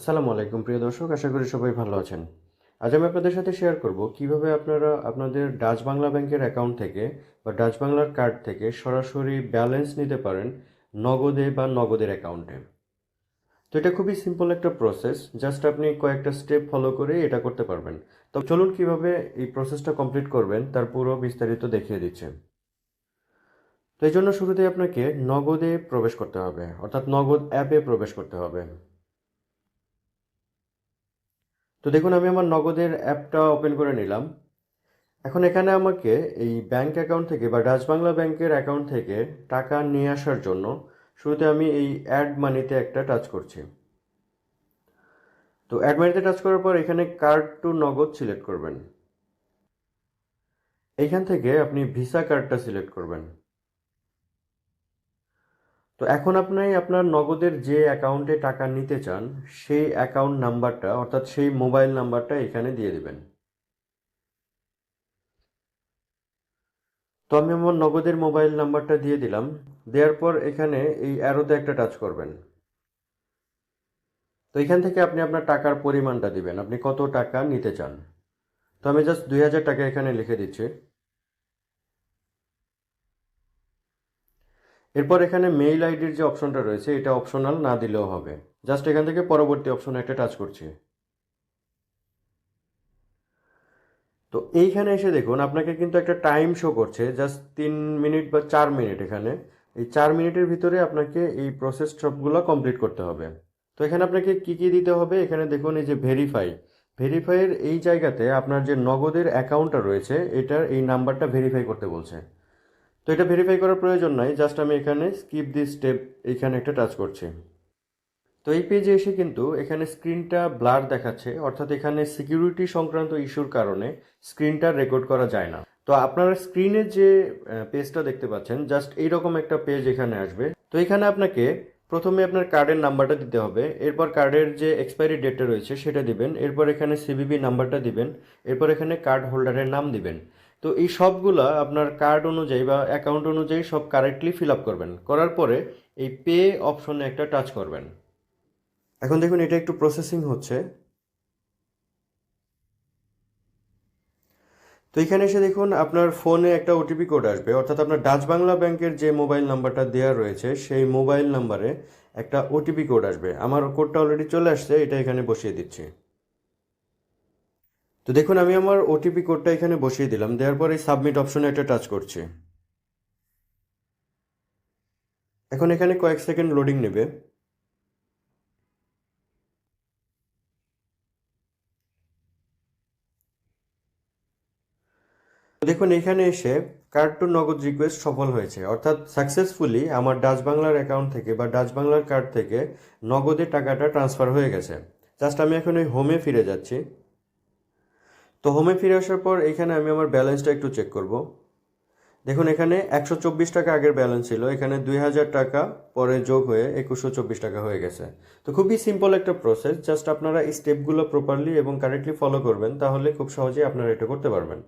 আসসালামু আলাইকুম, প্রিয় দর্শক, আশা করি সবাই ভালো আছেন। আজ আমি আপনাদের সাথে শেয়ার করব কীভাবে আপনারা আপনাদের ডাচ বাংলা ব্যাংকের অ্যাকাউন্ট থেকে বা ডাচ বাংলার কার্ড থেকে সরাসরি ব্যালেন্স নিতে পারেন নগদে বা নগদের অ্যাকাউন্টে তো এটা খুবই সিম্পল একটা প্রসেস জাস্ট আপনি কয়েকটা স্টেপ ফলো করে এটা করতে পারবেন। তো চলুন কীভাবে এই প্রসেসটা কমপ্লিট করবেন, তার পুরো বিস্তারিত দেখিয়ে দিচ্ছে। তো এই জন্য শুরুতে আপনাকে নগদে প্রবেশ করতে হবে, অর্থাৎ নগদ অ্যাপে প্রবেশ করতে হবে। তো দেখুন, আমি আমার নগদের অ্যাপটা ওপেন করে নিলাম। এখন এখানে আমাকে এই ব্যাংক অ্যাকাউন্ট থেকে বা ডাচ বাংলা ব্যাংকের অ্যাকাউন্ট থেকে টাকা নিয়ে আসার জন্য শুরুতে আমি এই অ্যাড মানিতে একটা টাচ করছি। তো অ্যাড মানিতে টাচ করার পর এখানে কার্ড টু নগদ সিলেক্ট করবেন। এইখান থেকে আপনি ভিসা কার্ডটা সিলেক্ট করবেন। তো এখন আপনি আপনার নগদের যে অ্যাকাউন্টে টাকা নিতে চান, সেই অ্যাকাউন্ট নাম্বারটা অর্থাৎ সেই মোবাইল নাম্বারটা এখানে দিয়ে দেবেন। তো আমি আমার নগদের মোবাইল নাম্বারটা দিয়ে দিলাম। দেওয়ার পর এখানে এই অ্যারোতে একটা টাচ করবেন। তো এখান থেকে আপনি আপনার টাকার পরিমাণটা দিবেন। আপনি কত টাকা নিতে চান? তো আমি জাস্ট দুই হাজার টাকা এখানে লিখে দিচ্ছি। এরপর এখানে মেইল আইডির যে অপশনটা রয়েছে, এটা অপশনাল না দিলেও হবে। জাস্ট এখান থেকে পরবর্তী অপশনে একটা টাচ করছি। তো এইখানে এসে দেখুন, আপনাকে কিন্তু একটা টাইম শো করছে জাস্ট তিন মিনিট বা চার মিনিট এখানে। এই চার মিনিটের ভিতরে আপনাকে এই প্রসেস সবগুলো কমপ্লিট করতে হবে। তো এখানে আপনাকে কি কি দিতে হবে? এখানে দেখুন, এই যে ভেরিফাই ভেরিফাইয়ের এই জায়গাতে আপনার যে নগদের অ্যাকাউন্টটা রয়েছে, এটার এই নাম্বারটা ভেরিফাই করতে বলছে। তো এটা ভেরিফাই করার প্রয়োজন নাই জাস্ট আমি এখানে স্কিপ দি স্টেপ এইখানে একটা টাচ করছি। তো এই পেজে এসে কিন্তু এখানে স্ক্রিনটা ব্লার দেখাচ্ছে, অর্থাৎ এখানে সিকিউরিটি সংক্রান্ত ইস্যুর কারণে স্ক্রিনটা রেকর্ড করা যায় না। তো আপনারা স্ক্রিনে যে পেজটা দেখতে পাচ্ছেন জাস্ট এইরকম একটা পেজ এখানে আসবে। তো এখানে আপনাকে প্রথমে আপনার কার্ডের নাম্বারটা দিতে হবে, এরপর কার্ডের যে এক্সপায়ারি ডেটটা রয়েছে সেটা দিবেন, এরপর এখানে সিবিবি নাম্বারটা দিবেন, এরপর এখানে কার্ড হোল্ডারের নাম দিবেন। তো এই সবগুলা আপনার কার্ড অনুযায়ী বা অ্যাকাউন্ট অনুযায়ী সব কারেক্টলি ফিল আপ করবেন। করার পরে এই পে অপশনে একটা টাচ করবেন। এখন দেখুন এটা একটু প্রসেসিং হচ্ছে। তো এখানে এসে দেখুন আপনার ফোনে একটা ওটিপি কোড আসবে। অর্থাৎ আপনার ডাচ বাংলা ব্যাংকের যে মোবাইল নাম্বারটা দেওয়া রয়েছে, সেই মোবাইল নাম্বারে একটা ওটিপি কোড আসবে। আমার কোডটা অলরেডি চলে আসছে, এটা এখানে বসিয়ে দিচ্ছি। তো দেখুন, আমি আমার ওটিপি কোডটা এখানে বসিয়ে দিলাম। দেওয়ার পর এই সাবমিট অপশনে একটা টাচ করছি। এখন এখানে কয়েক সেকেন্ড লোডিং নেবে। দেখুন, এখানে এসে কার্ড টু নগদ রিকোয়েস্ট সফল হয়েছে। অর্থাৎ সাকসেসফুলি আমার ডাচ বাংলার অ্যাকাউন্ট থেকে বা ডাচ বাংলার কার্ড থেকে নগদে টাকাটা ট্রান্সফার হয়ে গেছে। জাস্ট আমি এখন ওই হোমে ফিরে যাচ্ছি। তো হোমে ফিরে আসার পর এখানে আমি আমার ব্যালেন্সটা একটু চেক করব। দেখুন, এখানে একশো চব্বিশ টাকা আগের ব্যালেন্স ছিল, এখানে দুই হাজার টাকা পরে যোগ হয়ে একুশশো চব্বিশ টাকা হয়ে গেছে। তো খুবই সিম্পল একটা প্রসেস জাস্ট আপনারা স্টেপগুলো প্রপারলি এবং কারেক্টলি ফলো করবেন, তাহলে খুব সহজেই আপনারা এটা করতে পারবেন।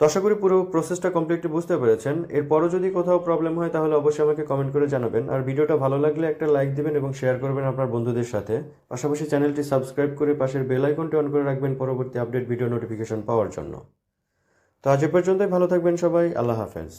তো আশা করি পুরো প্রসেসটা কমপ্লিটলি বুঝতে পেরেছেন। এরপরও যদি কোথাও প্রবলেম হয়, তাহলে অবশ্যই আমাকে কমেন্ট করে জানাবেন। আর ভিডিওটা ভালো লাগলে একটা লাইক দিবেন এবং শেয়ার করবেন আপনার বন্ধুদের সাথে। পাশাপাশি চ্যানেলটি সাবস্ক্রাইব করে পাশের বেল আইকনটি অন করে রাখবেন পরবর্তী আপডেট ভিডিও নোটিফিকেশন পাওয়ার জন্য। তো আজ এ পর্যন্তই, ভালো থাকবেন সবাই, আল্লাহ হাফেজ।